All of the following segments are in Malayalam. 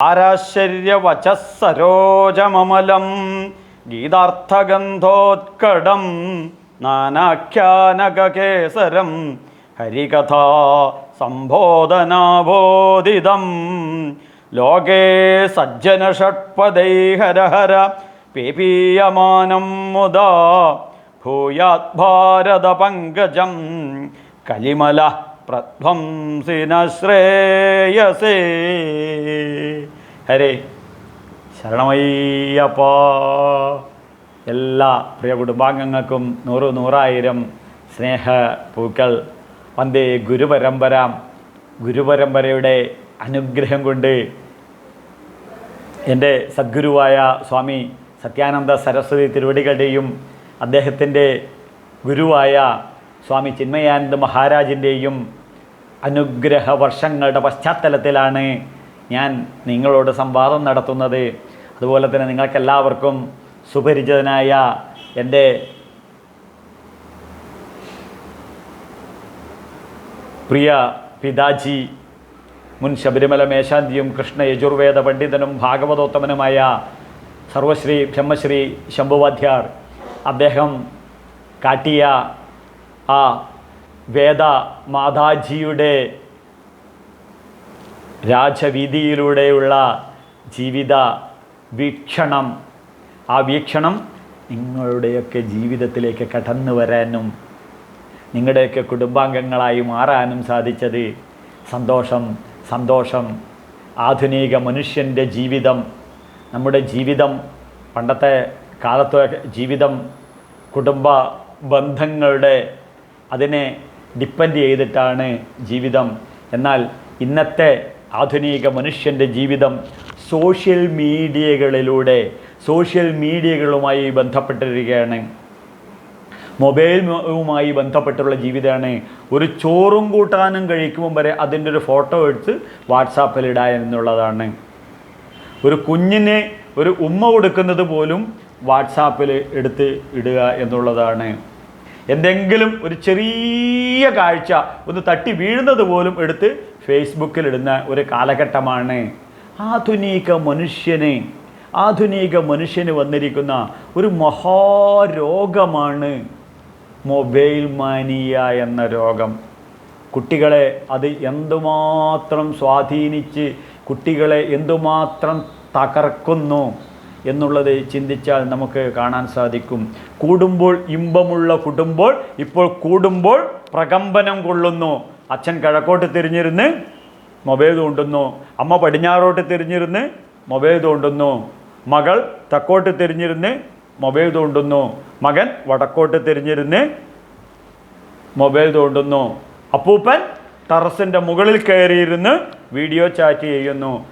ആരാശ്ചര്യവചസ്സരോജമമലം ഗീതാർത്ഥഗന്ധോത്കടം നാനാഖ്യാനകേസരം ഹരികഥാ സംബോധനാബോധിതം. ലോകേ സജ്ജന ഷട്പദൈ ഹര ഹര പേപീയമാനം മുദാ ഭൂയാത് ഭാരത പങ്കജം കലിമല പ്രധ്വംസിന ശ്രേയസേ. ഹരേ. ശരണമയ്യപ്പോ. എല്ലാ പ്രിയ കുടുംബാംഗങ്ങൾക്കും നൂറ് നൂറായിരം സ്നേഹ പൂക്കൾ വന്ദേ ഗുരുപരമ്പര. ഗുരുപരമ്പരയുടെ അനുഗ്രഹം കൊണ്ട് എന്റെ സദ്ഗുരുവായ സ്വാമി സത്യാനന്ദ സരസ്വതി തിരുവടികളുടെയും അദ്ദേഹത്തിന്റെ ഗുരുവായ സ്വാമി ചിന്മയാനന്ദ മഹാരാജിന്റെയും അനുഗ്രഹ വർഷങ്ങളുടെ പശ്ചാത്തലത്തിലാണ് ഞാൻ നിങ്ങളോട് സംവാദം നടത്തുന്നത്. അതുപോലെ തന്നെ നിങ്ങൾക്കെല്ലാവർക്കും സുപരിചിതനായ എന്റെ പ്രിയ പിതാജി മുൻ ശബരിമല മേശാന്തിയും കൃഷ്ണ യജുർവേദ പണ്ഡിതനും ഭാഗവതോത്തമനുമായ സർവശ്രീ ബ്രഹ്മശ്രീ ശംഭുവാധ്യാർ അദ്ദേഹം കാട്ടിയ ആ വേദ മാതാജിയുടെ രാജവീതിയിലൂടെയുള്ള ജീവിത വീക്ഷണം. ആ വീക്ഷണം നിങ്ങളുടെയൊക്കെ ജീവിതത്തിലേക്ക് കടന്നു വരാനും നിങ്ങളുടെയൊക്കെ കുടുംബാംഗങ്ങളായി മാറാനും സാധിച്ചത് സന്തോഷം സന്തോഷം. ആധുനിക മനുഷ്യന്റെ ജീവിതം നമ്മുടെ ജീവിതം പണ്ടത്തെ കാലത്തെ ജീവിതം കുടുംബ ബന്ധങ്ങളുടെ അതിനെ ഡിപ്പെൻഡ് ചെയ്തിട്ടാണ് ജീവിതം. എന്നാൽ ഇന്നത്തെ ആധുനിക മനുഷ്യന്റെ ജീവിതം സോഷ്യൽ മീഡിയകളിലൂടെ സോഷ്യൽ മീഡിയകളുമായി ബന്ധപ്പെട്ടിരിക്കുകയാണ്. മൊബൈലുമായി ബന്ധപ്പെട്ടുള്ള ജീവിതമാണ്. ഒരു ചോറും കൂട്ടാനും കഴിക്കുമ്പം വരെ അതിന്റെ ഒരു ഫോട്ടോ എടുത്ത് വാട്സാപ്പിൽ എന്നുള്ളതാണ്. ഒരു കുഞ്ഞിന് ഒരു ഉമ്മ കൊടുക്കുന്നത് പോലും വാട്സാപ്പിൽ എടുത്ത് ഇടുക എന്നുള്ളതാണ്. എന്തെങ്കിലും ഒരു ചെറിയ കാഴ്ച ഒന്ന് തട്ടി വീഴുന്നത് പോലും എടുത്ത് ഫേസ്ബുക്കിൽ ഇടുന്ന ഒരു കാലഘട്ടമാണ്. ആധുനിക മനുഷ്യന് ആധുനിക മനുഷ്യന് വന്നിരിക്കുന്ന ഒരു മഹാരോഗമാണ് മൊബൈൽ മാനിയ എന്ന രോഗം. കുട്ടികളെ അത് എന്തുമാത്രം സ്വാധീനിച്ച് കുട്ടികളെ എന്തുമാത്രം തകർക്കുന്നു? എന്നുള്ളത് ചിന്തിച്ചാൽ നമുക്ക് കാണാൻ സാധിക്കും. കൂടുമ്പോൾ ഇമ്പമുള്ള കുടുംബോൾ ഇപ്പോൾ കൂടുമ്പോൾ പ്രകമ്പനം കൊള്ളുന്നു. അച്ഛൻ കിഴക്കോട്ട് തിരിഞ്ഞിരുന്ന് മൊബൈൽ തോണ്ടുന്നു. അമ്മ പടിഞ്ഞാറോട്ട് തിരിഞ്ഞിരുന്ന് മൊബൈൽ തോണ്ടുന്നു. മകൾ തെക്കോട്ട് തിരിഞ്ഞിരുന്ന് മൊബൈൽ തോണ്ടുന്നു. മകൻ വടക്കോട്ട് തിരിഞ്ഞിരുന്ന് മൊബൈൽ തോണ്ടുന്നു. അപ്പൂപ്പൻ ടെറസിന്റെ മുകളിൽ കയറിയിരുന്ന് വീഡിയോ ചാറ്റ് ചെയ്യുന്നു.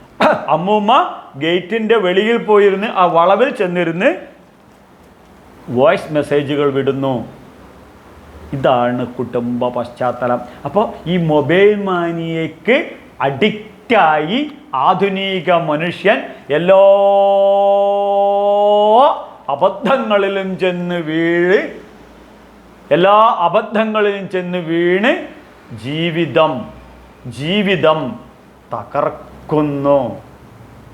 അമ്മൂമ്മ ഗേറ്റിന്റെ വെളിയിൽ പോയിരുന്ന് ആ വളവിൽ ചെന്നിരുന്ന് വോയിസ് മെസ്സേജുകൾ വിടുന്നു. ഇതാണ് കുടുംബ പശ്ചാത്തലം. അപ്പോൾ ഈ മൊബൈൽ മാനിയയ്ക്ക് അഡിക്റ്റായി ആധുനിക മനുഷ്യൻ എല്ലാ അബദ്ധങ്ങളിലും ചെന്ന് വീഴ് എല്ലാ അബദ്ധങ്ങളിലും ചെന്ന് വീണ് ജീവിതം ജീവിതം തകർക്കുന്നു.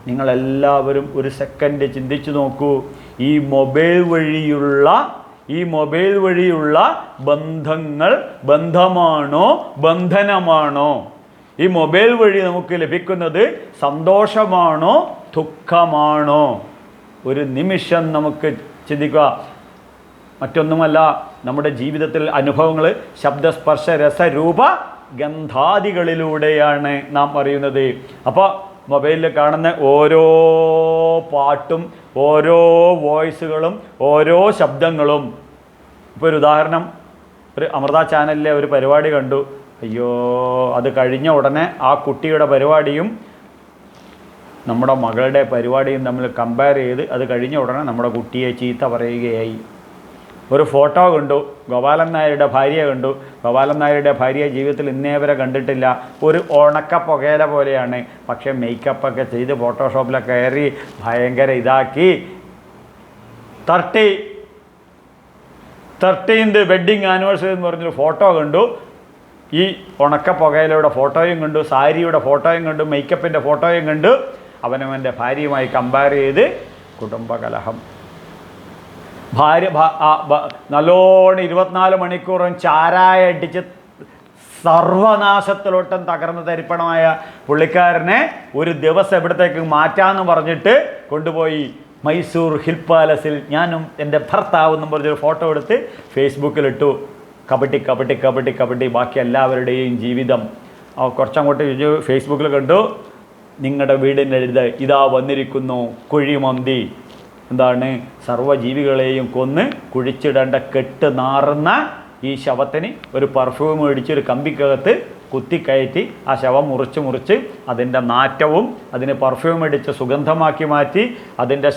നിങ്ങളെല്ലാവരും ഒരു സെക്കൻഡ് ചിന്തിച്ചു നോക്കൂ. ഈ മൊബൈൽ വഴിയുള്ള ഈ മൊബൈൽ വഴിയുള്ള ബന്ധങ്ങൾ ബന്ധമാണോ ബന്ധനമാണോ? ഈ മൊബൈൽ വഴി നമുക്ക് ലഭിക്കുന്നത് സന്തോഷമാണോ ദുഃഖമാണോ? ഒരു നിമിഷം നമുക്ക് ചിന്തിക്കുക. മറ്റൊന്നുമല്ല നമ്മുടെ ജീവിതത്തിൽ അനുഭവങ്ങൾ ശബ്ദസ്പർശ രസരൂപ ഗന്ധാദികളിലൂടെയാണ് നാം അറിയുന്നത്. അപ്പോൾ മൊബൈലിൽ കാണുന്ന ഓരോ പാട്ടും ഓരോ വോയിസുകളും ഓരോ ശബ്ദങ്ങളും. ഇപ്പോൾ ഒരു ഉദാഹരണം ഒരു അമൃത ചാനലിലെ ഒരു പരിപാടി കണ്ടു. അയ്യോ അത് കഴിഞ്ഞ ഉടനെ ആ കുട്ടിയുടെ പരിപാടിയും നമ്മുടെ മകളുടെ പരിപാടിയും തമ്മിൽ കമ്പയർ ചെയ്ത് അത് കഴിഞ്ഞ ഉടനെ നമ്മുടെ കുട്ടിയെ ചീത്ത പറയുകയായി. ഒരു ഫോട്ടോ കണ്ടു ഗോപാലൻ നായരുടെ ഭാര്യയെ കണ്ടു. ഗോപാലൻ നായരുടെ ഭാര്യയെ ജീവിതത്തിൽ ഇന്നേ വരെ കണ്ടിട്ടില്ല. ഒരു ഉണക്ക പുകയില പോലെയാണ്. പക്ഷേ മേക്കപ്പൊക്കെ ചെയ്ത് ഫോട്ടോഷോപ്പിലൊക്കെ കയറി ഭയങ്കര ഇതാക്കി. തർട്ടി തേർട്ടീൻത് വെഡ്ഡിങ് ആനിവേഴ്സറി എന്ന് പറഞ്ഞൊരു ഫോട്ടോ കണ്ടു. ഈ ഉണക്ക പുകയിലയുടെ ഫോട്ടോയും കണ്ടു സാരിയുടെ ഫോട്ടോയും കണ്ടു മേക്കപ്പിന്റെ ഫോട്ടോയും കണ്ടു. അവനവന്റെ ഭാര്യയുമായി കമ്പയർ ചെയ്ത് കുടുംബകലഹം. ഭാര്യ നല്ലോണം ഇരുപത്തിനാല് മണിക്കൂറും ചാരായ അടിച്ച് സർവനാശത്തിലോട്ടം തകർന്ന് തരിപ്പണമായ പുള്ളിക്കാരനെ ഒരു ദിവസം എവിടത്തേക്ക് മാറ്റാന്ന് പറഞ്ഞിട്ട് കൊണ്ടുപോയി മൈസൂർ ഹിൽ പാലസിൽ ഞാനും എന്റെ ഭർത്താവ് എന്നും പറഞ്ഞൊരു ഫോട്ടോ എടുത്ത് ഫേസ്ബുക്കിലിട്ടു. കബഡി കബഡി കബഡി കബഡി. ബാക്കി എല്ലാവരുടെയും ജീവിതം. കുറച്ചങ്ങോട്ട് ഫേസ്ബുക്കിൽ കണ്ടു. നിങ്ങളുടെ വീടിന്റെ ഇതാ വന്നിരിക്കുന്നു കുഴിമന്തി. എന്താണ്? സർവജീവികളെയും കൊന്ന് കുഴിച്ചിടേണ്ട കെട്ട് നാറുന്ന ഈ ശവത്തിന് ഒരു പെർഫ്യൂം മേടിച്ച് ഒരു കമ്പിക്കകത്ത് കുത്തിക്കയറ്റി ആ ശവം മുറിച്ച് മുറിച്ച് അതിന്റെ നാറ്റവും അതിന് പെർഫ്യൂം അടിച്ച് സുഗന്ധമാക്കി മാറ്റി അതിന്റെ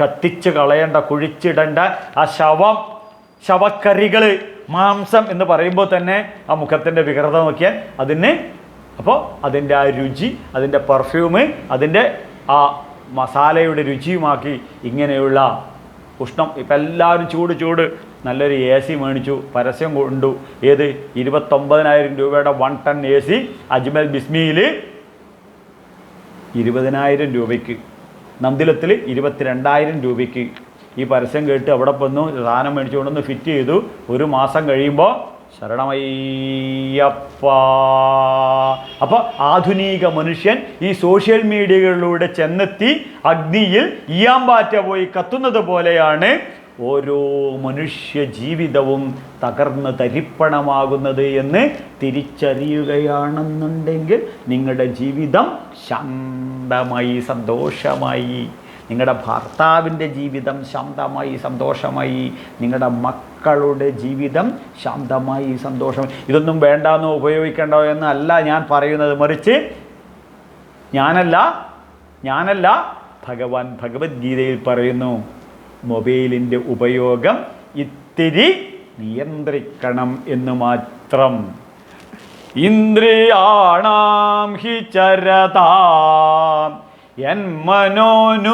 കത്തിച്ച് കളയേണ്ട കുഴിച്ചിടേണ്ട ആ ശവം ശവക്കറികൾ മാംസം എന്ന് പറയുമ്പോൾ തന്നെ ആ മുഖത്തിന്റെ വികൃത നോക്കിയാൽ അതിന് അപ്പോൾ അതിന്റെ ആ രുചി അതിന്റെ പെർഫ്യൂമ് അതിന്റെ ആ മസാലയുടെ രുചിയുമാക്കി ഇങ്ങനെയുള്ള ഉഷ്ണം ഇപ്പം എല്ലാവരും ചൂട് ചൂട് നല്ലൊരു എ സി മേടിച്ചു പരസ്യം കൊണ്ടു. ഏത്? ഇരുപത്തൊമ്പതിനായിരം രൂപയുടെ one ton A C Ajmal ബിസ്മിയിൽ ഇരുപതിനായിരം രൂപയ്ക്ക്. നന്ദിലത്തിൽ ഇരുപത്തിരണ്ടായിരം രൂപയ്ക്ക്. ഈ പരസ്യം കേട്ട് അവിടെ വന്നു സാധനം മേടിച്ചു കൊണ്ടുവന്ന് ഫിറ്റ് ചെയ്തു. ഒരു മാസം കഴിയുമ്പോൾ ശരണമയ്യപ്പ അപ്പോൾ ആധുനിക മനുഷ്യൻ ഈ സോഷ്യൽ മീഡിയകളിലൂടെ ചെന്നെത്തി അഗ്നിയിൽ ഈയാമ്പാറ്റ പോയി കത്തുന്നത് പോലെയാണ് ഓരോ മനുഷ്യ ജീവിതവും തകർന്ന് തരിപ്പണമാകുന്നത് എന്ന് തിരിച്ചറിയുകയാണെന്നുണ്ടെങ്കിൽ നിങ്ങളുടെ ജീവിതം ശാന്തമായി സന്തോഷമായി. നിങ്ങളുടെ ഭർത്താവിന്റെ ജീവിതം ശാന്തമായി സന്തോഷമായി. നിങ്ങളുടെ മക്കളുടെ ജീവിതം ശാന്തമായി സന്തോഷം. ഇതൊന്നും വേണ്ടാന്നോ ഉപയോഗിക്കേണ്ടോ എന്നല്ല ഞാൻ പറയുന്നത്. മറിച്ച് ഞാനല്ല ഞാനല്ല ഭഗവാൻ ഭഗവത്ഗീതയിൽ പറയുന്നു മൊബൈലിന്റെ ഉപയോഗം ഇത്തിരി നിയന്ത്രിക്കണം എന്ന് മാത്രം. ഇന്ദ്രിയാണാം ഹി ചരതാം യന്മനോനുവിധീയതേ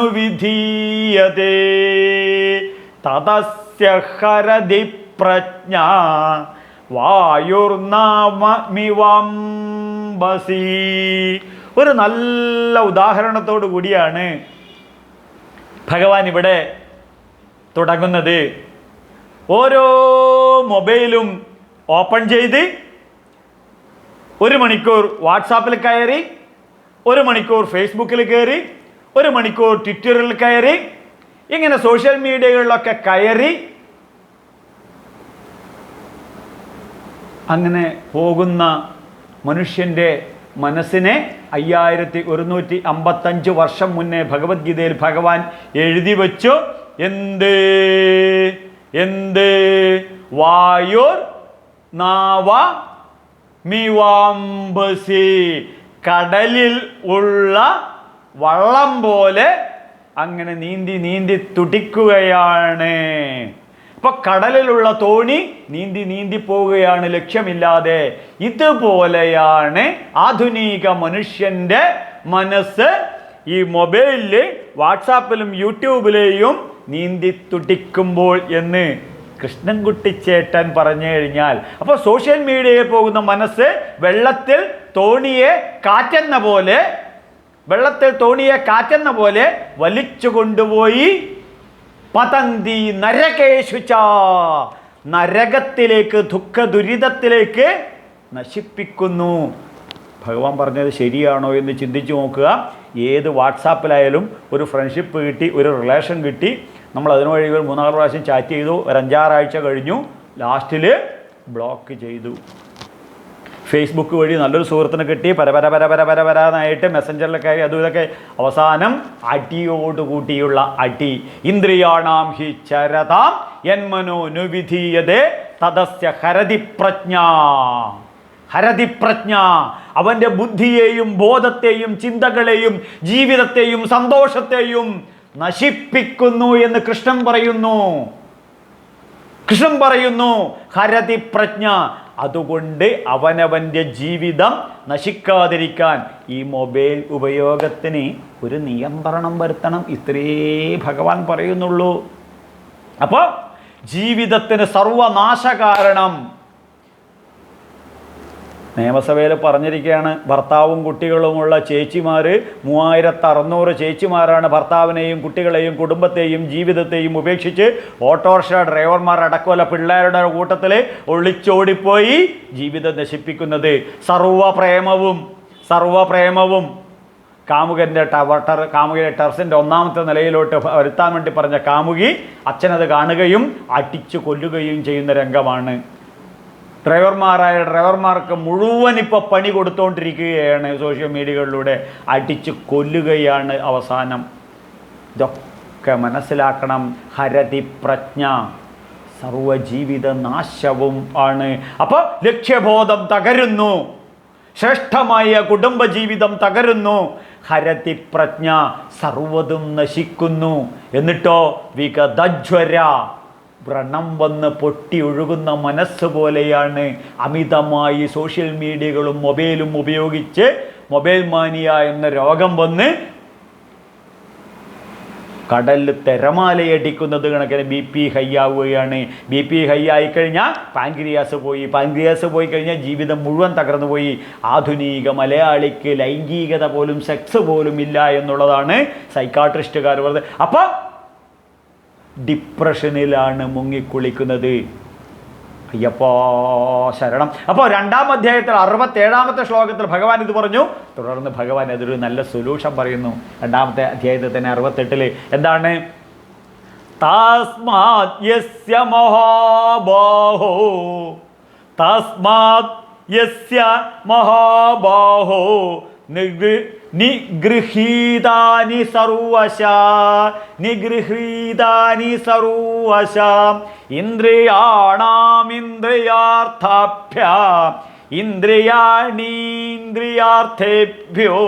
തതസ്യ ഹരതി പ്രജ്ഞ വായുർനാമിവംബസി ഒരു നല്ല ഉദാഹരണത്തോടു കൂടിയാണ് ഭഗവാൻ ഇവിടെ തുടങ്ങുന്നത്. ഓരോ മൊബൈലും ഓപ്പൺ ചെയ്ത് ഒരു മണിക്കൂർ വാട്സാപ്പിൽ കയറി ഒരു മണിക്കൂർ ഫേസ്ബുക്കിൽ കയറി ഒരു മണിക്കൂർ ട്വിറ്ററിൽ കയറി ഇങ്ങനെ സോഷ്യൽ മീഡിയകളിലൊക്കെ കയറി അങ്ങനെ പോകുന്ന മനുഷ്യന്റെ മനസ്സിനെ അയ്യായിരത്തി ഒരുന്നൂറ്റി അമ്പത്തഞ്ച് വർഷം മുന്നേ ഭഗവത്ഗീതയിൽ ഭഗവാൻ എഴുതി വച്ചു. എന്ത്? എന്ത്? വായുർ നാവ മിവാംബസി. കടലിൽ ഉള്ള വള്ളം പോലെ അങ്ങനെ നീന്തി നീന്തി തുടിക്കുകയാണ്. ഇപ്പൊ കടലിലുള്ള തോണി നീന്തി നീന്തി പോവുകയാണ് ലക്ഷ്യമില്ലാതെ. ഇതുപോലെയാണ് ആധുനിക മനുഷ്യന്റെ മനസ്സ് ഈ മൊബൈലിൽ വാട്സാപ്പിലും യൂട്യൂബിലെയും നീന്തി തുടിക്കുമ്പോൾ എന്ന് കൃഷ്ണൻകുട്ടി ചേട്ടൻ പറഞ്ഞു കഴിഞ്ഞാൽ. അപ്പോൾ സോഷ്യൽ മീഡിയയിൽ പോകുന്ന മനസ്സ് വെള്ളത്തിൽ തോണിയെ കാറ്റെന്ന പോലെ വെള്ളത്തിൽ തോണിയെ കാറ്റെന്ന പോലെ വലിച്ചു കൊണ്ടുപോയി. പതന്തി നരകേശുച്ച. നരകത്തിലേക്ക് ദുഃഖ ദുരിതത്തിലേക്ക് നശിപ്പിക്കുന്നു. ഭഗവാൻ പറഞ്ഞത് ശരിയാണോ എന്ന് ചിന്തിച്ചു നോക്കുക. ഏത് വാട്സാപ്പിലായാലും ഒരു ഫ്രണ്ട്ഷിപ്പ് കിട്ടി ഒരു റിലേഷൻ കിട്ടി. നമ്മൾ അതിനു വഴി ഒരു മൂന്നാൽ പ്രാവശ്യം ചാറ്റ് ചെയ്തു. ഒരു അഞ്ചാറാഴ്ച കഴിഞ്ഞു. ലാസ്റ്റിൽ ബ്ലോക്ക് ചെയ്തു. ഫേസ്ബുക്ക് വഴി നല്ലൊരു സുഹൃത്തിനെ കിട്ടി. പര പര പര പര പര പരാന്നായിട്ട് മെസ്സഞ്ചറിലൊക്കെ ആയി അതും ഇതൊക്കെ അവസാനം അടിയോട് കൂട്ടിയുള്ള അടി. ഇന്ദ്രിയാണാം ഹി ചരതാം യന്മനോ തദസ്യ ഹരതി പ്രജ്ഞ ഹരതി അവന്റെ ബുദ്ധിയെയും ബോധത്തെയും ചിന്തകളെയും ജീവിതത്തെയും സന്തോഷത്തെയും നശിപ്പിക്കുന്നു എന്ന് കൃഷ്ണൻ പറയുന്നു. കൃഷ്ണൻ പറയുന്നു ഹരതി പ്രജ്ഞ. അതുകൊണ്ട് അവനവന്റെ ജീവിതം നശിക്കാതിരിക്കാൻ ഈ മൊബൈൽ ഉപയോഗത്തിന് ഒരു നിയന്ത്രണം വരുത്തണം ഇത്രേ ഭഗവാൻ പറയുന്നുള്ളൂ. അപ്പോൾ ജീവിതത്തിന് സർവനാശ കാരണം നിയമസഭയിൽ പറഞ്ഞിരിക്കുകയാണ് ഭർത്താവും കുട്ടികളുമുള്ള ചേച്ചിമാർ മൂവായിരത്തി അറുന്നൂറ് ചേച്ചിമാരാണ് ഭർത്താവിനെയും കുട്ടികളെയും കുടുംബത്തെയും ജീവിതത്തെയും ഉപേക്ഷിച്ച് ഓട്ടോറിക്ഷ ഡ്രൈവർമാർ അടക്കമല്ല പിള്ളേരുടെ കൂട്ടത്തിൽ ഒളിച്ചോടിപ്പോയി ജീവിതം നശിപ്പിക്കുന്നത്. സർവപ്രേമവും സർവപ്രേമവും കാമുകന്റെ ടവർ ടർ കാമുകിയുടെ ടെറസിന്റെ ഒന്നാമത്തെ നിലയിലോട്ട് വരുത്താൻ വേണ്ടി പറഞ്ഞ കാമുകി അച്ഛനത് കാണുകയും അടിച്ചു കൊല്ലുകയും ചെയ്യുന്ന രംഗമാണ്. ഡ്രൈവർമാരായ ഡ്രൈവർമാർക്ക് മുഴുവൻ ഇപ്പോൾ പണി കൊടുത്തുകൊണ്ടിരിക്കുകയാണ് സോഷ്യൽ മീഡിയകളിലൂടെ. അടിച്ച് കൊല്ലുകയാണ് അവസാനം. ഇതൊക്കെ മനസ്സിലാക്കണം. ഹരതി പ്രജ്ഞ. സർവജീവിത നാശവും ആണ്. അപ്പോൾ ലക്ഷ്യബോധം തകരുന്നു. ശ്രേഷ്ഠമായ കുടുംബജീവിതം തകരുന്നു. ഹരതി പ്രജ്ഞ സർവതും നശിക്കുന്നു. എന്നിട്ടോ വിഗതജ്വര വ്രണം വന്ന് പൊട്ടി ഒഴുകുന്ന മനസ്സ് പോലെയാണ് അമിതമായി സോഷ്യൽ മീഡിയകളും മൊബൈലും ഉപയോഗിച്ച് മൊബൈൽ മാനിയ എന്ന രോഗം വന്ന് കടലിൽ തിരമാലയടിക്കുന്നത് കണക്കിന് ബി പി ഹൈ ആവുകയാണ് ബി പി ഹൈ ആയിക്കഴിഞ്ഞാൽ പാൻക്രിയാസ് പോയി. പാൻക്രിയാസ് പോയി കഴിഞ്ഞാൽ ജീവിതം മുഴുവൻ തകർന്നു പോയി ആധുനിക മലയാളിക്ക് ലൈംഗികത പോലും സെക്സ് പോലും ഇല്ല എന്നുള്ളതാണ് സൈക്കാട്രിസ്റ്റുകാർ പറഞ്ഞത്. അപ്പം ഡിപ്രഷനിലാണ് മുങ്ങിക്കുളിക്കുന്നത്. അയ്യപ്പോ ശരണം. അപ്പോൾ രണ്ടാം അധ്യായത്തിൽ അറുപത്തേഴാമത്തെ ശ്ലോകത്തിൽ ഭഗവാൻ ഇത് പറഞ്ഞു. തുടർന്ന് ഭഗവാൻ അതൊരു നല്ല സൊല്യൂഷൻ പറയുന്നു. രണ്ടാമത്തെ അധ്യായത്തിൽ തന്നെ അറുപത്തെട്ടിൽ എന്താണ്? മഹാബാഹോ. തസ്മാത് യസ്യ മഹാബാഹോ. നിഗൃഹീതാനി സർവശ നിഗൃഹീതാനി സർവശ. ഇന്ദ്രിയാണാമിന്ദ്രിയാർത്ഥാഭ്യ ഇന്ദ്രിയാണീന്ദ്രിയാർത്ഥേഭ്യോ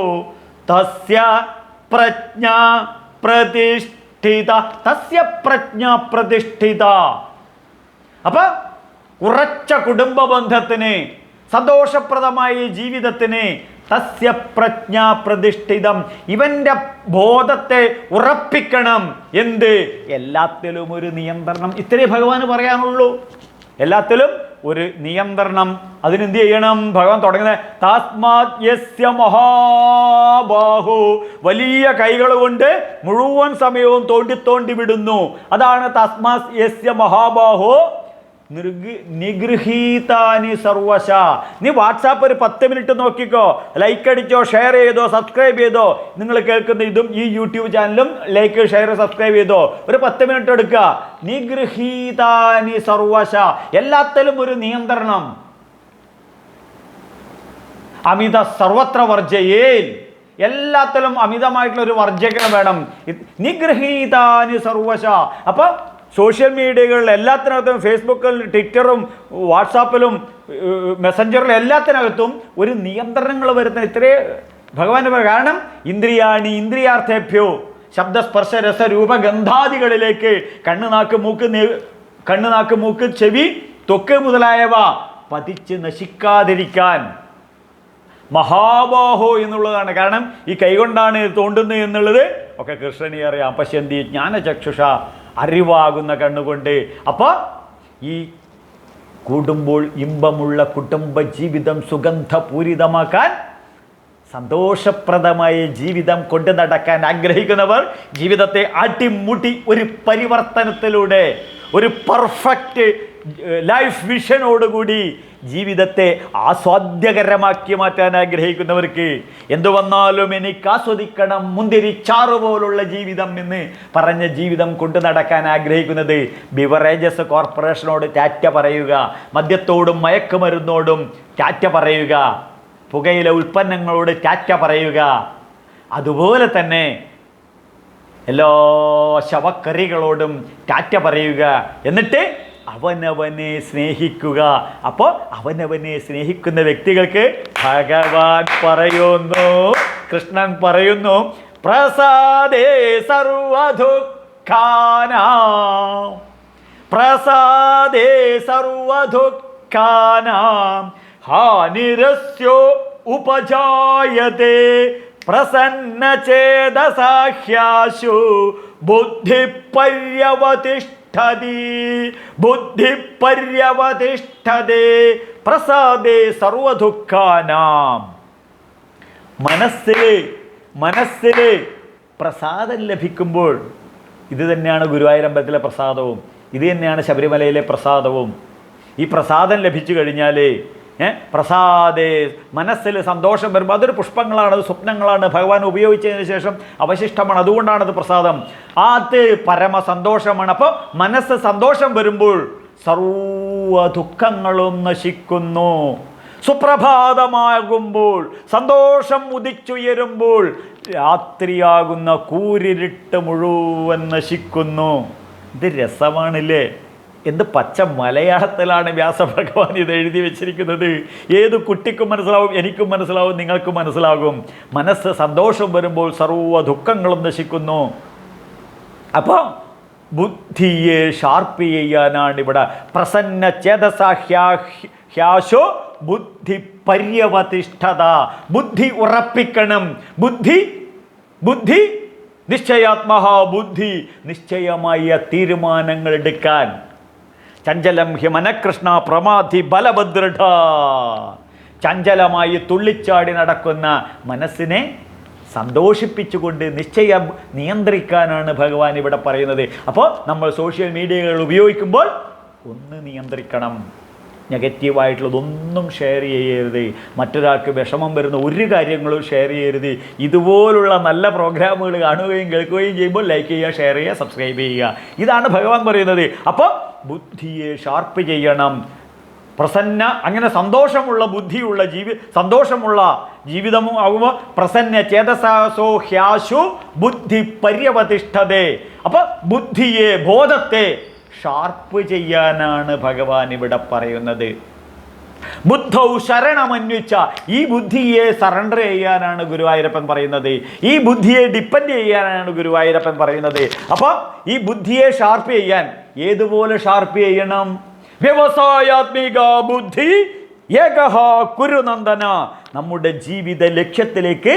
തസ്യ പ്രജ്ഞ പ്രതിഷ്ഠിത തസ്യ പ്രജ്ഞ പ്രതിഷ്ഠിത. അപ്പൊ ഉറച്ച കുടുംബ ബന്ധത്തിന് സന്തോഷപ്രദമായ ജീവിതത്തിന് തസ്യ പ്രജ്ഞാ പ്രതിഷ്ഠിതം. ഇവന്റെ ബോധത്തെ ഉറപ്പിക്കണം. എന്ത്? എല്ലാത്തിലും ഒരു നിയന്ത്രണം. ഇത്രേ ഭഗവാന് പറയാനുള്ളൂ. എല്ലാത്തിലും ഒരു നിയന്ത്രണം. അതിനെന്ത് ചെയ്യണം? ഭഗവാൻ തുടങ്ങുന്നത് താസ്മാത്യസ്യ മഹാബാഹു. വലിയ കൈകൾ കൊണ്ട് മുഴുവൻ സമയവും തോണ്ടി തോണ്ടി വിടുന്നു. അതാണ് താസ്മാ യസ്യ മഹാബാഹു നിഗൃഹീതാനി സർവശ. നീ വാട്സാപ്പ് ഒരു പത്ത് മിനിറ്റ് നോക്കിക്കോ. ലൈക്ക് അടിച്ചോ ഷെയർ ചെയ്തോ സബ്സ്ക്രൈബ് ചെയ്തോ. നിങ്ങൾ കേൾക്കുന്ന ഇതും ഈ യൂട്യൂബ് ചാനലും ലൈക്ക് ഷെയർ സബ്സ്ക്രൈബ് ചെയ്തോ. ഒരു പത്ത് മിനിറ്റ് എടുക്കുക. നിഗൃഹീതാനി സർവശ. എല്ലാത്തിലും ഒരു നിയന്ത്രണം. അമിത സർവത്ര വർജയേൽ എല്ലാത്തിലും അമിതമായിട്ടുള്ള ഒരു വർജകനം വേണം. നിഗ്രഹീതാനി സർവശ. അപ്പൊ സോഷ്യൽ മീഡിയകളിൽ എല്ലാത്തിനകത്തും ഫേസ്ബുക്കിൽ ട്വിറ്ററും വാട്സാപ്പിലും മെസ്സഞ്ചറിലും എല്ലാത്തിനകത്തും ഒരു നിയന്ത്രണങ്ങൾ വരുന്ന ഇത്രേ ഭഗവാന്റെ കാരണം ഇന്ദ്രിയാണി ഇന്ദ്രിയാർത്ഥേഭ്യോ ശബ്ദസ്പർശ രസ രൂപ ഗന്ധാദികളിലേക്ക് കണ്ണ് നാക്ക് മൂക്ക് കണ്ണുനാക്ക് നാക്ക് മൂക്ക് ചെവി തൊക്ക് മുതലായവ പതിച്ച് നശിക്കാതിരിക്കാൻ. മഹാബാഹോ എന്നുള്ളതാണ്. കാരണം ഈ കൈകൊണ്ടാണ് തോണ്ടുന്നത് എന്നുള്ളത് ഒക്കെ കൃഷ്ണനെ അറിയാം. പശ്യന്തി ജ്ഞാനചക്ഷുഷ അറിവാകുന്ന കണ്ണുകൊണ്ട്. അപ്പോൾ ഈ കൂടുമ്പോൾ ഇമ്പമുള്ള കുടുംബ ജീവിതം സുഗന്ധപൂരിതമാക്കാൻ സന്തോഷപ്രദമായ ജീവിതം കൊണ്ടു നടക്കാൻ ആഗ്രഹിക്കുന്നവർ ജീവിതത്തെ അടിമുടി ഒരു പരിവർത്തനത്തിലൂടെ ഒരു പെർഫെക്റ്റ് ലൈഫ് വിഷനോടുകൂടി ജീവിതത്തെ ആസ്വാദ്യകരമാക്കി മാറ്റാൻ ആഗ്രഹിക്കുന്നവർക്ക് എന്തു വന്നാലും എനിക്ക് ആസ്വദിക്കണം മുന്തിരിച്ചാറ് പോലുള്ള ജീവിതം എന്ന് പറഞ്ഞ ജീവിതം കൊണ്ടു നടക്കാൻ ആഗ്രഹിക്കുന്നത് ബിവറേജസ് കോർപ്പറേഷനോട് ടാറ്റ പറയുക മദ്യത്തോടും മയക്കുമരുന്നോടും ടാറ്റ പറയുക പുകയിലെ ഉൽപ്പന്നങ്ങളോട് ടാറ്റ പറയുക. അതുപോലെ തന്നെ എല്ലാ ശവക്കറികളോടും ടാറ്റ പറയുക. എന്നിട്ട് അവനവനെ സ്നേഹിക്കുക. അപ്പോൾ അവനവനെ സ്നേഹിക്കുന്ന വ്യക്തികൾക്ക് ഭഗവാൻ പറയുന്നു കൃഷ്ണൻ പറയുന്നു പ്രസാദേ സർവദുഃഖാനാം. പ്രസാദേ സർവദുഃഖാനാം. ഹാനിരസ്യോ ഉപജായതേ. പ്രസന്നചേതസാഹ്യാശു ബുദ്ധി പര്യവതിഷ്ഠതി ബുദ്ധി പര്യവതിഷ്ഠതേ പ്രസാദേ സർവദുഃഖാനാം. മനസ്സിൽ മനസ്സിൽ പ്രസാദം ലഭിക്കുമ്പോൾ ഇത് തന്നെയാണ് ഗുരുവായൂരമ്പലത്തിലെ പ്രസാദവും ഇത് തന്നെയാണ് ശബരിമലയിലെ പ്രസാദവും. ഈ പ്രസാദം ലഭിച്ചു കഴിഞ്ഞാൽ പ്രസാദേ മനസ്സിൽ സന്തോഷം വരുമ്പോൾ അതൊരു പുഷ്പങ്ങളാണ് അത് സ്വപ്നങ്ങളാണ്. ഭഗവാൻ ഉപയോഗിച്ചതിന് ശേഷം അവശിഷ്ടമാണ്. അതുകൊണ്ടാണ് അത് പ്രസാദം. അത് പരമ സന്തോഷമാണ് അപ്പോൾ മനസ്സ് സന്തോഷം വരുമ്പോൾ സർവ ദുഃഖങ്ങളും നശിക്കുന്നു. സുപ്രഭാതമാകുമ്പോൾ സന്തോഷം ഉദിച്ചുയരുമ്പോൾ രാത്രിയാകുന്ന കൂരിരുട്ട് മുഴുവൻ നശിക്കുന്നു. ഇത് രസമാണില്ലേ? എന്ത് പച്ച മലയാളത്തിലാണ് വ്യാസഭഗവാൻ ഇത് എഴുതി വെച്ചിരിക്കുന്നത്? ഏത് കുട്ടിക്കും മനസ്സിലാവും എനിക്കും മനസ്സിലാവും നിങ്ങൾക്കും മനസ്സിലാകും. മനസ്സ് സന്തോഷം വരുമ്പോൾ സർവ ദുഃഖങ്ങളും നശിക്കുന്നു. അപ്പോൾ ബുദ്ധിയെ ഷാർപ്പ് ചെയ്യാനാണ് ഇവിടെ പ്രസന്ന ചേതസാഹ്യാഹ്യാശോ ബുദ്ധി പര്യവതിഷ്ഠത. ബുദ്ധി ഉറപ്പിക്കണം. ബുദ്ധി ബുദ്ധി നിശ്ചയാത്മഹ ബുദ്ധി നിശ്ചയമായ തീരുമാനങ്ങൾ എടുക്കാൻ. ചഞ്ചലം ഹി മനകൃഷ്ണ പ്രമാധി ബലഭദ്രഢ. ചഞ്ചലമായി തുള്ളിച്ചാടി നടക്കുന്ന മനസ്സിനെ സന്തോഷിപ്പിച്ചുകൊണ്ട് നിശ്ചയം നിയന്ത്രിക്കാനാണ് ഭഗവാൻ ഇവിടെ പറയുന്നത്. അപ്പോൾ നമ്മൾ സോഷ്യൽ മീഡിയകൾ ഉപയോഗിക്കുമ്പോൾ ഒന്ന് നിയന്ത്രിക്കണം. നെഗറ്റീവായിട്ടുള്ളതൊന്നും ഷെയർ ചെയ്യരുത്. മറ്റൊരാൾക്ക് വിഷമം വരുന്ന ഒരു കാര്യങ്ങളും ഷെയർ ചെയ്യരുത്. ഇതുപോലുള്ള നല്ല പ്രോഗ്രാമുകൾ കാണുകയും കേൾക്കുകയും ചെയ്യുമ്പോൾ ലൈക്ക് ചെയ്യുക ഷെയർ ചെയ്യുക സബ്സ്ക്രൈബ് ചെയ്യുക. ഇതാണ് ഭഗവാൻ പറയുന്നത്. അപ്പോൾ ബുദ്ധിയെ ഷാർപ്പ് ചെയ്യണം. പ്രസന്ന അങ്ങനെ സന്തോഷമുള്ള ബുദ്ധിയുള്ള ജീവി സന്തോഷമുള്ള ജീവിതവും ആകുമ്പോൾ പ്രസന്ന ചേതസാസോ ഹ്യാശു ബുദ്ധി പര്യവതിഷ്ഠതേ. അപ്പോൾ ബുദ്ധിയെ ബോധത്തെ ഷാർപ്പ് ചെയ്യാനാണ് ഭഗവാൻ ഇവിടെ പറയുന്നത്. ബുദ്ധൗ ശരണമന്വിച്ച ഈ ബുദ്ധിയെ സറണ്ടർ ചെയ്യാനാണ് ഗുരുവായൂരപ്പൻ പറയുന്നത്. ഈ ബുദ്ധിയെ ഡിപ്പെൻഡ് ചെയ്യാനാണ് ഗുരുവായൂരപ്പൻ പറയുന്നത്. അപ്പോൾ ഈ ബുദ്ധിയെ ഷാർപ്പ് ചെയ്യാൻ ഏതുപോലെ ഷാർപ്പ് ചെയ്യണം? വ്യവസായാത്മിക ബുദ്ധി ഏകഹ കുരുനന്ദന. നമ്മുടെ ജീവിത ലക്ഷ്യത്തിലേക്ക്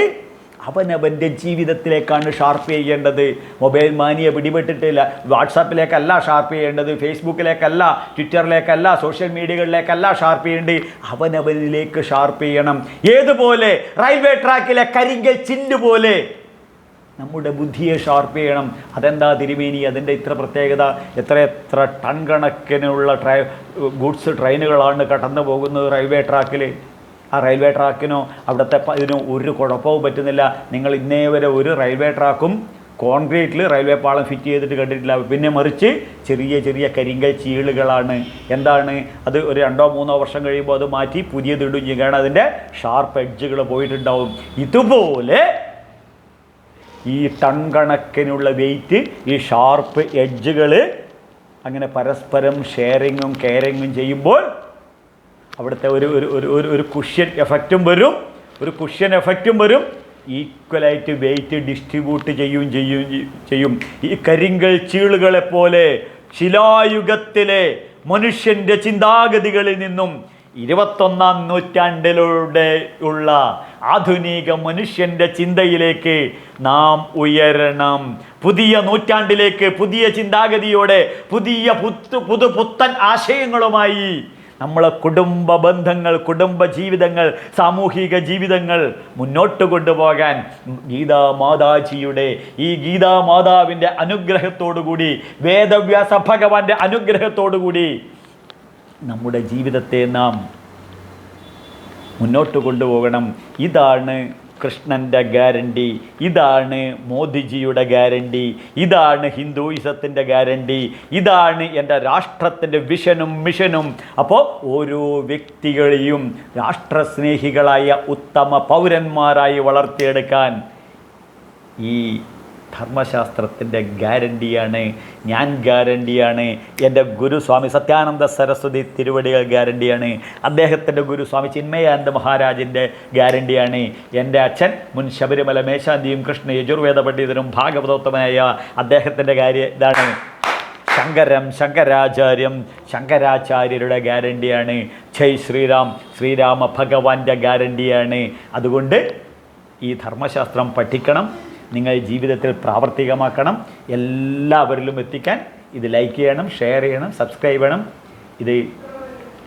അവനവന്റെ ജീവിതത്തിലേക്കാണ് ഷാർപ്പ് ചെയ്യേണ്ടത്. മൊബൈൽ മാനിയെ പിടിപെട്ടിട്ടില്ല. വാട്സാപ്പിലേക്കല്ല ഷാർപ്പ് ചെയ്യേണ്ടത്. ഫേസ്ബുക്കിലേക്കല്ല ട്വിറ്ററിലേക്കല്ല സോഷ്യൽ മീഡിയകളിലേക്കല്ല ഷാർപ്പ് ചെയ്യേണ്ടത്. അവനവനിലേക്ക് ഷാർപ്പ് ചെയ്യണം. ഏതുപോലെ? റെയിൽവേ ട്രാക്കിലെ കരിങ്കൽ ചില്ല് പോലെ നമ്മുടെ ബുദ്ധിയെ ഷാർപ്പ് ചെയ്യണം. അതെന്താ തിരുമേനി? അതിന്റെ ഇത്ര പ്രത്യേകത. എത്ര എത്ര ടൺ കണക്കിനുള്ള ട്രൈ ഗുഡ്സ് ട്രെയിനുകളാണ് കടന്നു പോകുന്നത് റെയിൽവേ ട്രാക്കിൽ ആ റെയിൽവേ ട്രാക്കിനോ അവിടുത്തെ ഇതിനോ ഒരു കുഴപ്പവും പറ്റുന്നില്ല. നിങ്ങൾ ഇന്നേ വരെ ഒരു റെയിൽവേ ട്രാക്കും കോൺക്രീറ്റിൽ റെയിൽവേ പാളം ഫിറ്റ് ചെയ്തിട്ട് കണ്ടിട്ടില്ല. പിന്നെ മറിച്ച് ചെറിയ ചെറിയ കരിങ്കൽ ചീളുകളാണ്. എന്താണ്? അത് ഒരു രണ്ടോ മൂന്നോ വർഷം കഴിയുമ്പോൾ അത് മാറ്റി പുതിയതിടും ചെയ്യും. കാരണം അതിന്റെ ഷാർപ്പ് എഡ്ജുകൾ പോയിട്ടുണ്ടാവും. ഇതുപോലെ ഈ ടൺ കണക്കിനുള്ള വെയിറ്റ് ഈ ഷാർപ്പ് എഡ്ജുകൾ അങ്ങനെ പരസ്പരം ഷെയറിങ്ങും കെയറിങ്ങും ചെയ്യുമ്പോൾ അവിടുത്തെ ഒരു ഒരു ഒരു ഒരു കുഷ്യൻ എഫക്റ്റും വരും. ഒരു കുഷ്യൻ എഫക്റ്റും വരും. ഈക്വലായിട്ട് വെയിറ്റ് ഡിസ്ട്രിബ്യൂട്ട് ചെയ്യും ചെയ്യും ചെയ്യും. ഈ കരിങ്കൽ ചീളുകളെ പോലെ ശിലായുഗത്തിലെ മനുഷ്യന്റെ ചിന്താഗതികളിൽ നിന്നും ഇരുപത്തൊന്നാം നൂറ്റാണ്ടിലൂടെ ഉള്ള ആധുനിക മനുഷ്യന്റെ ചിന്തയിലേക്ക് നാം ഉയരണം. പുതിയ നൂറ്റാണ്ടിലേക്ക് പുതിയ ചിന്താഗതിയോടെ പുതിയ പുത്തു പുതു പുത്തൻ ആശയങ്ങളുമായി നമ്മളെ കുടുംബ ബന്ധങ്ങൾ കുടുംബ ജീവിതങ്ങൾ സാമൂഹിക ജീവിതങ്ങൾ മുന്നോട്ട് കൊണ്ടുപോകാൻ ഗീതാ മാതാജിയുടെ ഈ ഗീതാ മാതാവിന്റെ അനുഗ്രഹത്തോടുകൂടി വേദവ്യാസ ഭഗവാന്റെ അനുഗ്രഹത്തോടുകൂടി നമ്മുടെ ജീവിതത്തെ നാം മുന്നോട്ട് കൊണ്ടുപോകണം. ഇതാണ് കൃഷ്ണന്റെ ഗ്യാരണ്ടി. ഇതാണ് മോദിജിയുടെ ഗ്യാരണ്ടി. ഇതാണ് ഹിന്ദുയിസത്തിന്റെ ഗ്യാരണ്ടി. ഇതാണ് എന്റെ രാഷ്ട്രത്തിന്റെ വിഷനും മിഷനും. അപ്പോൾ ഓരോ വ്യക്തികളെയും രാഷ്ട്രസ്നേഹികളായ ഉത്തമ പൗരന്മാരായി വളർത്തിയെടുക്കാൻ ഈ ധർമ്മശാസ്ത്രത്തിന്റെ ഗ്യാരണ്ടിയാണ്. ഞാൻ ഗ്യാരണ്ടിയാണ്. എന്റെ ഗുരുസ്വാമി സത്യാനന്ദ സരസ്വതി തിരുവടികൾ ഗ്യാരണ്ടിയാണ്. അദ്ദേഹത്തിന്റെ ഗുരുസ്വാമി ചിന്മയാനന്ദ മഹാരാജിന്റെ ഗ്യാരണ്ടിയാണ്. എന്റെ അച്ഛൻ മുൻ ശബരിമല മേശാന്തിയും കൃഷ്ണ യജുർവേദ പണ്ഡിതനും ഭാഗവതോത്തമനായ അദ്ദേഹത്തിന്റെ കാര്യം ഇതാണ്. ശങ്കരം ശങ്കരാചാര്യം ശങ്കരാചാര്യരുടെ ഗ്യാരണ്ടിയാണ്. ജയ് ശ്രീരാം ശ്രീരാമ ഭഗവാന്റെ ഗ്യാരണ്ടിയാണ്. അതുകൊണ്ട് ഈ ധർമ്മശാസ്ത്രം പഠിക്കണം. നിങ്ങൾ ജീവിതത്തിൽ പ്രാവർത്തികമാക്കണം. എല്ലാവരിലും എത്തിക്കാൻ ഇത് ലൈക്ക് ചെയ്യണം ഷെയർ ചെയ്യണം സബ്സ്ക്രൈബ് ചെയ്യണം. ഇത്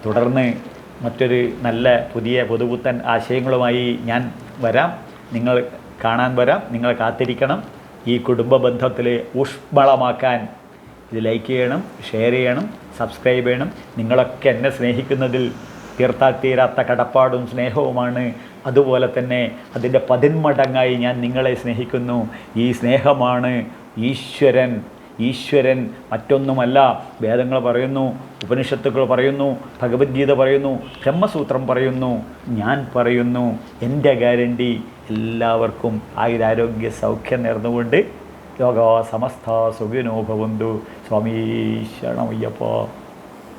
തുടർന്ന് മറ്റൊരു നല്ല പുതിയ പുതുപുത്തൻ ആശയങ്ങളുമായി ഞാൻ വരാം. നിങ്ങൾ കാണാൻ വരാം നിങ്ങൾ കാത്തിരിക്കണം. ഈ കുടുംബ ബന്ധത്തിൽ ഊഷ്മളമാക്കാൻ ഇത് ലൈക്ക് ചെയ്യണം ഷെയർ ചെയ്യണം സബ്സ്ക്രൈബ് ചെയ്യണം. നിങ്ങളൊക്കെ എന്നെ സ്നേഹിക്കുന്നതിൽ തീർത്താൽ തീരാത്ത കടപ്പാടും സ്നേഹവുമാണ്. അതുപോലെ തന്നെ അതിന്റെ പതിന്മടങ്ങായി ഞാൻ നിങ്ങളെ സ്നേഹിക്കുന്നു. ഈ സ്നേഹമാണ് ഈശ്വരൻ. ഈശ്വരൻ മറ്റൊന്നുമല്ല. വേദങ്ങൾ പറയുന്നു ഉപനിഷത്തുക്കൾ പറയുന്നു ഭഗവത്ഗീത പറയുന്നു ബ്രഹ്മസൂത്രം പറയുന്നു. ഞാൻ പറയുന്നു എന്റെ ഗ്യാരണ്ടി എല്ലാവർക്കും ആയുരാരോഗ്യ സൗഖ്യം നേർന്നുകൊണ്ട് ലോക സമസ്ത സുഖിനോ ഭവന്തു. സ്വാമീ ശരണമയ്യപ്പ.